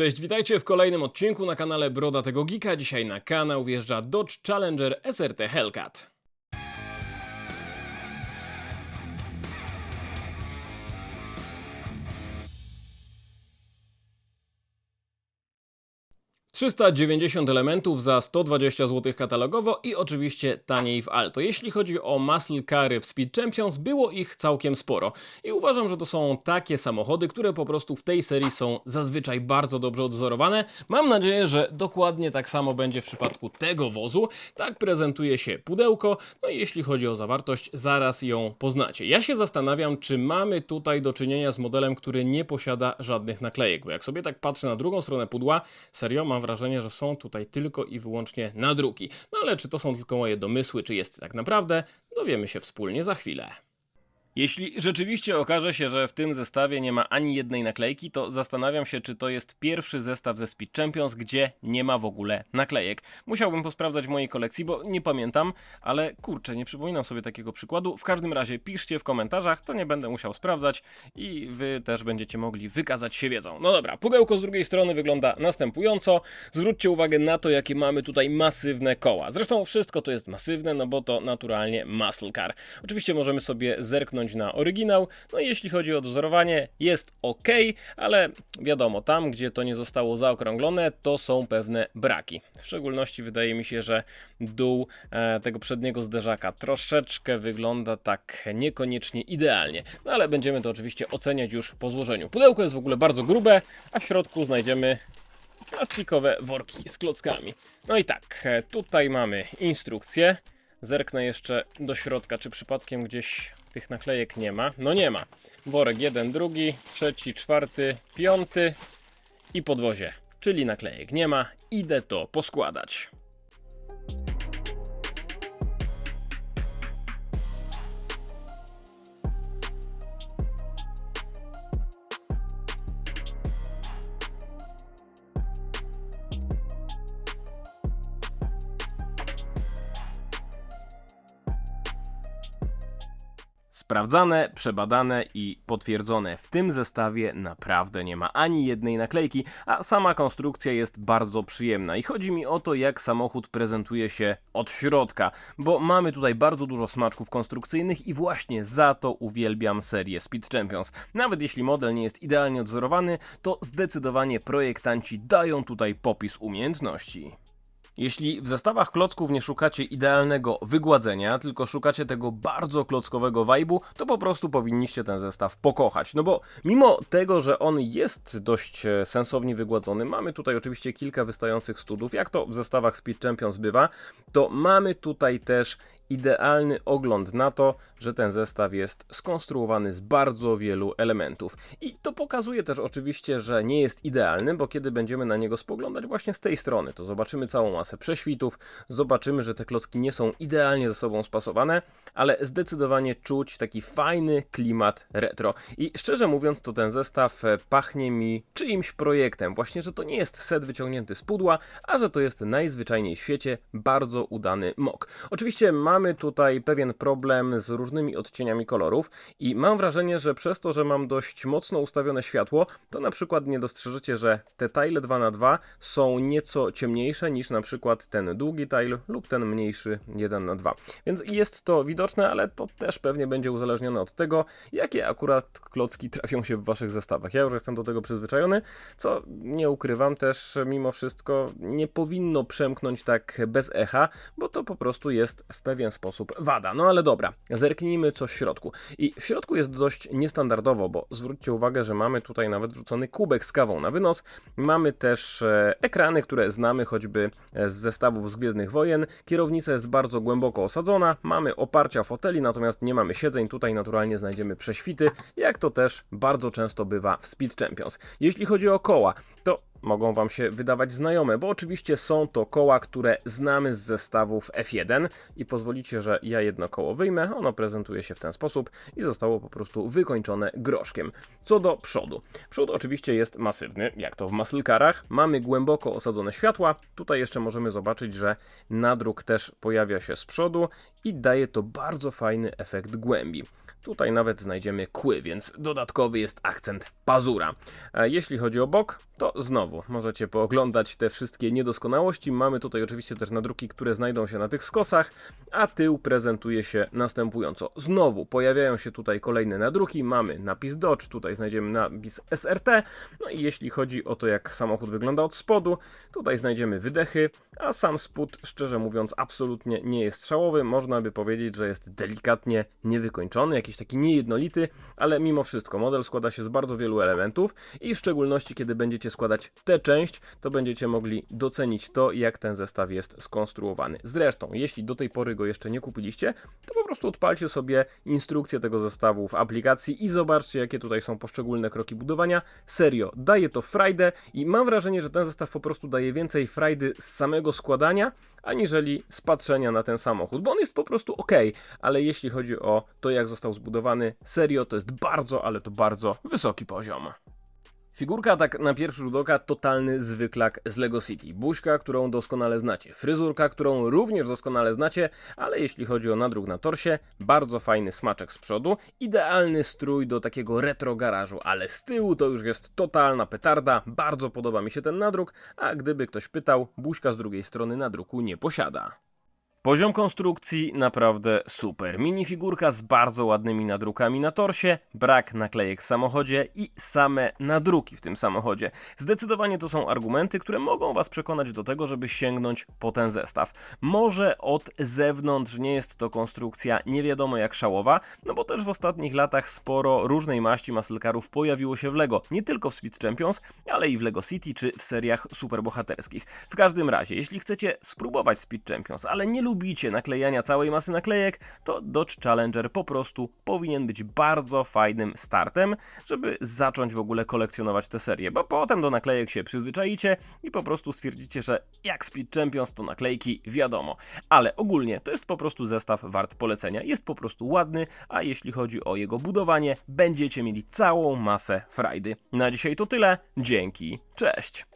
Cześć, witajcie w kolejnym odcinku na kanale Broda tego Geeka. Dzisiaj na kanał wjeżdża Dodge Challenger SRT Hellcat. ...390 elementów za 120 zł katalogowo i oczywiście taniej w Alto. Jeśli chodzi o muscle cary w Speed Champions, było ich całkiem sporo. I uważam, że to są takie samochody, które po prostu w tej serii są zazwyczaj bardzo dobrze odzorowane. Mam nadzieję, że dokładnie tak samo będzie w przypadku tego wozu. Tak prezentuje się pudełko, no i jeśli chodzi o zawartość, zaraz ją poznacie. Ja się zastanawiam, czy mamy tutaj do czynienia z modelem, który nie posiada żadnych naklejek, bo jak sobie tak patrzę na drugą stronę pudła, serio mam wrażenie, że są tutaj tylko i wyłącznie nadruki. No ale czy to są tylko moje domysły, czy jest tak naprawdę, dowiemy się wspólnie za chwilę. Jeśli rzeczywiście okaże się, że w tym zestawie nie ma ani jednej naklejki, to zastanawiam się, czy to jest pierwszy zestaw ze Speed Champions, gdzie nie ma w ogóle naklejek. Musiałbym posprawdzać w mojej kolekcji, bo nie pamiętam, ale kurczę, nie przypominam sobie takiego przykładu. W każdym razie piszcie w komentarzach, to nie będę musiał sprawdzać i wy też będziecie mogli wykazać się wiedzą. No dobra, pudełko z drugiej strony wygląda następująco. Zwróćcie uwagę na to, jakie mamy tutaj masywne koła. Zresztą wszystko to jest masywne, no bo to naturalnie muscle car. Oczywiście możemy sobie zerknąć na oryginał. No i jeśli chodzi o dozorowanie, jest ok, ale wiadomo, tam gdzie to nie zostało zaokrąglone, to są pewne braki. W szczególności wydaje mi się, że dół e, tego przedniego zderzaka troszeczkę wygląda tak niekoniecznie idealnie. No ale będziemy to oczywiście oceniać już po złożeniu. Pudełko jest w ogóle bardzo grube, a w środku znajdziemy plastikowe worki z klockami. No i tak, e, tutaj mamy instrukcję. Zerknę jeszcze do środka, czy przypadkiem gdzieś tych naklejek nie ma. No nie ma. Worek jeden, drugi, trzeci, czwarty, piąty i podwozie. Czyli naklejek nie ma. Idę to poskładać. Sprawdzane, przebadane i potwierdzone. W tym zestawie naprawdę nie ma ani jednej naklejki, a sama konstrukcja jest bardzo przyjemna. I chodzi mi o to, jak samochód prezentuje się od środka, bo mamy tutaj bardzo dużo smaczków konstrukcyjnych i właśnie za to uwielbiam serię Speed Champions. Nawet jeśli model nie jest idealnie odzorowany, to zdecydowanie projektanci dają tutaj popis umiejętności. Jeśli w zestawach klocków nie szukacie idealnego wygładzenia, tylko szukacie tego bardzo klockowego vibe'u, to po prostu powinniście ten zestaw pokochać. No bo mimo tego, że on jest dość e, sensownie wygładzony, mamy tutaj oczywiście kilka wystających studów, jak to w zestawach Speed Champions bywa, to mamy tutaj też idealny ogląd na to, że ten zestaw jest skonstruowany z bardzo wielu elementów. I to pokazuje też oczywiście, że nie jest idealny, bo kiedy będziemy na niego spoglądać właśnie z tej strony, to zobaczymy całą masę prześwitów, zobaczymy, że te klocki nie są idealnie ze sobą spasowane, ale zdecydowanie czuć taki fajny klimat retro. I szczerze mówiąc, to ten zestaw e, pachnie mi czyimś projektem. Właśnie, że to nie jest set wyciągnięty z pudła, a że to jest najzwyczajniej w świecie bardzo udany mok. Oczywiście mamy tutaj pewien problem z różnymi odcieniami kolorów i mam wrażenie, że przez to, że mam dość mocno ustawione światło, to na przykład nie dostrzeżecie, że te tile 2 na 2 są nieco ciemniejsze niż na przykład ten długi tile lub ten mniejszy 1 na 2 Więc jest to widoczne, ale to też pewnie będzie uzależnione od tego, jakie akurat klocki trafią się w waszych zestawach. Ja już jestem do tego przyzwyczajony, co nie ukrywam też mimo wszystko nie powinno przemknąć tak bez echa, bo to po prostu jest w pewien sposób wada. No ale dobra, zerknijmy co w środku. I w środku jest dość niestandardowo, bo zwróćcie uwagę, że mamy tutaj nawet wrzucony kubek z kawą na wynos. Mamy też e, ekrany, które znamy choćby z zestawów z Gwiezdnych Wojen. Kierownica jest bardzo głęboko osadzona, mamy oparcia foteli, natomiast nie mamy siedzeń. Tutaj naturalnie znajdziemy prześwity, jak to też bardzo często bywa w Speed Champions. Jeśli chodzi o koła, to mogą Wam się wydawać znajome, bo oczywiście są to koła, które znamy z zestawów F1 i pozwolicie, że ja jedno koło wyjmę, ono prezentuje się w ten sposób i zostało po prostu wykończone groszkiem. Co do przodu. Przód oczywiście jest masywny, jak to w muscle carach. Mamy głęboko osadzone światła. Tutaj jeszcze możemy zobaczyć, że nadruk też pojawia się z przodu i daje to bardzo fajny efekt głębi. Tutaj nawet znajdziemy kły, więc dodatkowy jest akcent pazura. Jeśli chodzi o bok, to znowu możecie pooglądać te wszystkie niedoskonałości. Mamy tutaj oczywiście też nadruki, które znajdą się na tych skosach, a tył prezentuje się następująco. Znowu pojawiają się tutaj kolejne nadruki. Mamy napis Dodge, tutaj znajdziemy napis SRT. No i jeśli chodzi o to, jak samochód wygląda od spodu, tutaj znajdziemy wydechy, a sam spód, szczerze mówiąc, absolutnie nie jest szałowy. Można by powiedzieć, że jest delikatnie niewykończony, jakiś taki niejednolity, ale mimo wszystko model składa się z bardzo wielu elementów i w szczególności, kiedy będziecie składać tę część, to będziecie mogli docenić to, jak ten zestaw jest skonstruowany. Zresztą, jeśli do tej pory go jeszcze nie kupiliście, to po prostu odpalcie sobie instrukcję tego zestawu w aplikacji i zobaczcie, jakie tutaj są poszczególne kroki budowania. Serio, daje to frajdę i mam wrażenie, że ten zestaw po prostu daje więcej frajdy z samego składania, aniżeli z patrzenia na ten samochód, bo on jest po prostu ok, ale jeśli chodzi o to, jak został zbudowany, serio, to jest bardzo, ale to bardzo wysoki poziom. Figurka tak na pierwszy rzut oka totalny zwyklak z Lego City. Buźka, którą doskonale znacie. Fryzurka, którą również doskonale znacie, ale jeśli chodzi o nadruk na torsie, bardzo fajny smaczek z przodu. Idealny strój do takiego retro garażu, ale z tyłu to już jest totalna petarda. Bardzo podoba mi się ten nadruk, a gdyby ktoś pytał, Buźka z drugiej strony nadruku nie posiada. Poziom konstrukcji naprawdę super. Minifigurka z bardzo ładnymi nadrukami na torsie, brak naklejek w samochodzie i same nadruki w tym samochodzie. Zdecydowanie to są argumenty, które mogą Was przekonać do tego, żeby sięgnąć po ten zestaw. Może od zewnątrz nie jest to konstrukcja nie wiadomo jak szałowa, no bo też w ostatnich latach sporo różnej maści musclecarów pojawiło się w LEGO. Nie tylko w Speed Champions, ale i w LEGO City czy w seriach superbohaterskich. W każdym razie, jeśli chcecie spróbować Speed Champions, ale nie lubicie naklejania całej masy naklejek, to Dodge Challenger po prostu powinien być bardzo fajnym startem, żeby zacząć w ogóle kolekcjonować tę serię, bo potem do naklejek się przyzwyczaicie i po prostu stwierdzicie, że jak Speed Champions to naklejki wiadomo. Ale ogólnie to jest po prostu zestaw wart polecenia. Jest po prostu ładny, a jeśli chodzi o jego budowanie, będziecie mieli całą masę frajdy. Na dzisiaj to tyle. Dzięki. Cześć.